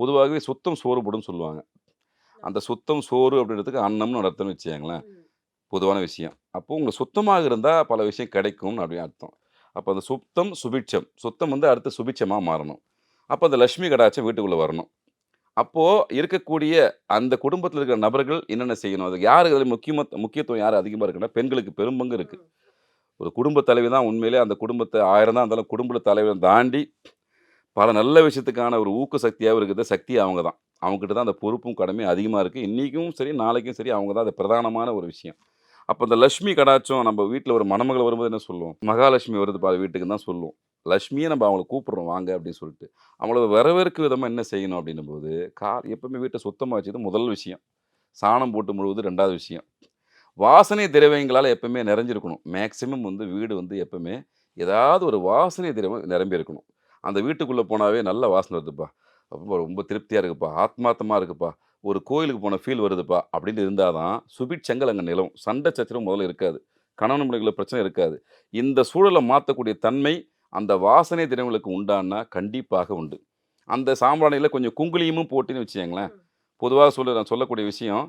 பொதுவாகவே சுத்தம் சோறு போடுன்னு சொல்லுவாங்க. அந்த சுத்தம் சோறு அப்படின்றதுக்கு அன்னம்னு அர்த்தம்னு வச்சுக்கோங்களேன். பொதுவான விஷயம். அப்போ உங்களுக்கு சுத்தமாக இருந்தால் பல விஷயம் கிடைக்கும்னு அப்படின்னு அர்த்தம். அப்போ அந்த சுத்தம் சுபிட்சம். சுத்தம் வந்து அடுத்து சுபிட்சமாக மாறணும். அப்போ அந்த லட்சுமி கடாட்சம் வீட்டுக்குள்ளே வரணும். அப்போது இருக்கக்கூடிய அந்த குடும்பத்தில் இருக்கிற நபர்கள் என்னென்ன செய்யணும்? அதுக்கு யார் இதில் முக்கியம முக்கியத்துவம் யார் அதிகமாக இருக்குன்னா பெண்களுக்கு பெரும்பங்கு இருக்குது. ஒரு குடும்ப தலைவி தான் உண்மையிலே அந்த குடும்பத்தை ஆயிரம் தான் இருந்தாலும் குடும்ப தலைவரை தாண்டி பல நல்ல விஷயத்துக்கான ஒரு ஊக்க சக்தியாகவும் இருக்குது. சக்தி அவங்க தான் அவங்ககிட்ட தான் அந்த பொறுப்பும் கடமையும் அதிகமாக இருக்குது இன்றைக்கும் சரி நாளைக்கும் சரி அவங்க தான் அது பிரதானமான ஒரு விஷயம். அப்போ இந்த லக்ஷ்மி கடாச்சும் நம்ம வீட்டில் ஒரு மணமகள் வரும்போது என்ன சொல்லுவோம்? மகாலட்சுமி வருது பா வீட்டுக்கு தான் சொல்லுவோம். லக்ஷ்மியை நம்ம அவங்கள கூப்பிட்றோம் வாங்க அப்படின்னு சொல்லிட்டு. அவங்கள வரவேற்க விதமாக என்ன செய்யணும் அப்படின்னும் போது கா எப்பவுமே வீட்டை சுத்தமாக வச்சது முதல் விஷயம். சாணம் போட்டு முழுவது ரெண்டாவது விஷயம். வாசனை திரவியங்களால் எப்பவுமே நிறைஞ்சிருக்கணும். மேக்சிமம் வந்து வீடு வந்து எப்பவுமே ஏதாவது ஒரு வாசனை திரவம் நிரம்பி இருக்கணும் அந்த வீட்டுக்குள்ளே போனாவே நல்ல வாசனை வருதுப்பா. அப்போ ரொம்ப திருப்தியாக இருக்குப்பா. ஆத்மார்த்தமாக இருக்குப்பா. ஒரு கோயிலுக்கு போன ஃபீல் வருதுப்பா. அப்படின்னு இருந்தால் தான் சுபிட்சங்கள் அங்கே நிலவும் சண்டை சச்சரவு முதல்ல இருக்காது. கணவன் மனைவிக்குள்ள பிரச்சனை இருக்காது. இந்த சூழலை மாற்றக்கூடிய தன்மை அந்த வாசனை திரவங்களுக்கு உண்டானா கண்டிப்பாக உண்டு. அந்த சாம்பிராணியில் கொஞ்சம் குங்குலியமும் போட்டுன்னு வச்சுக்கோங்களேன். பொதுவாக சொல்ல நான் சொல்லக்கூடிய விஷயம்